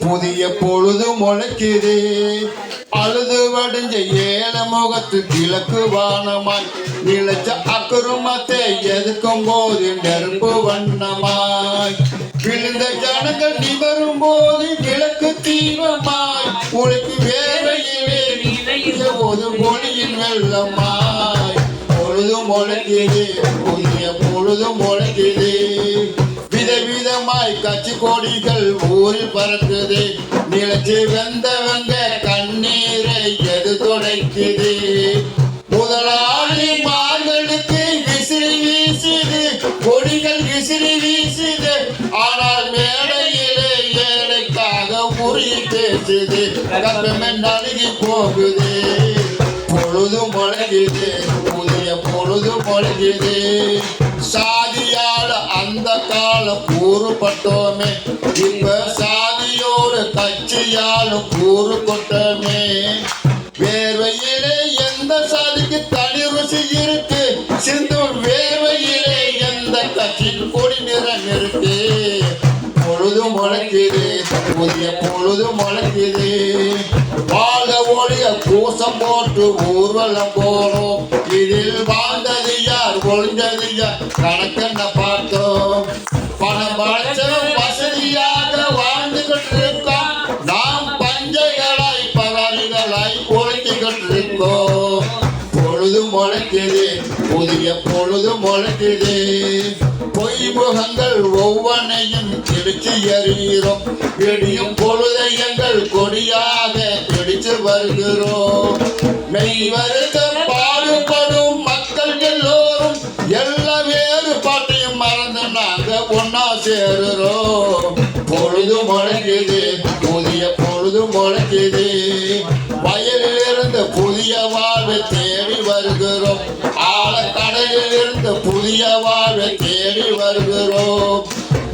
புதிய பொழுது முளைக்குதே. அழுது வடிஞ்ச ஏல முகத்து கிழக்கு வானமாய். நிலைச்ச அக்குருமத்தை எதுக்கும் போது நெருப்பு வண்ணமாய். விழுந்த ஜனங்கள் நிவரும் போது கிழக்கு தீவமாய் உழைக்கு வேலையிலே போது மொழியின் வெள்ளமாய். பொழுது முளைக்குதே புதிய பொழுது முளைக்குதே. விதவிதமாய் கட்சி கொடிகள் ஊரில் பறக்குது. நிலச்சி வெந்தவங்க கண்ணீரை எது துடைக்குது? முதலாளி மார்களுக்கு விசிறி வீசுது. கொடிகள் விசிறி வீசுது. ஆனால் மேடையிலே ஏழைக்காக உரிய பேசுது. கப்பமே நழுகி போகுது. பொழுதும் முழங்குது. புதிய பொழுதும் முழங்குது. சா அந்த காலம் கூறுபட்டோமே. இப்ப சாதியோடு கட்சியாலும் கூறு கொட்டோமே வேர்வையிலே எந்த சாதிக்கு தனி ருசி இருக்கு? சிந்து வேர்வையிலே எந்த கட்சிக்கு கொடி நிறம் இருக்கு? பொழுது முளைக்குது புதிய பொழுது முளைக்குது வாழ ஒழிய கூசம் போட்டு ஊர்வலம் போனோம். இதில் வாழ்ந்தது யார் ஒழிஞ்சது யார் கணக்கென்ன பார்த்தோம். பணம் படைச்ச வசதியாக வாழ்ந்துகிட்டு இருக்கோம் நாம் பஞ்சைகளாய் பகாரிகளாய் ஒழித்துக்கிட்டு இருக்கோம் பொழுது முளைக்குது புதிய பொழுது முளைக்குது பொய் முகங்கள் ஒவ்வொன்றையும் கிழிச்சு எறிகிறோம் விடியும் பொழுதை எங்கள் கொடியாக பிடிச்சு வருகிறோம். மெய் வருத்த பாடுபடும் மக்கள் எல்லோரும் எல்லா வேறுபாட்டையும் மறந்து நாங்க ஒன்னா சேருறோம். பொழுது முழங்குது புதிய பொழுது முழங்குது வயலிலிருந்து புதிய வாழ்வு தேடி வருகிறோம். ஆழக்கடலில் இருந்து புதிய வாழ்வை தேடி வருகிறோம்.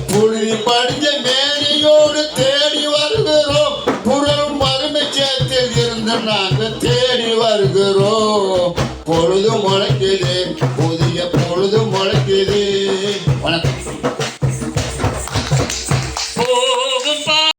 புழுதி படிஞ்ச மேனியோடு தேடி வருகிறோம். புறரும் மருமை சேத்தில் இருந்து நாங்கள் தேடி வருகிறோம். பொழுது முளைக்குது புதிய பொழுது முளைக்குது. வணக்கம்.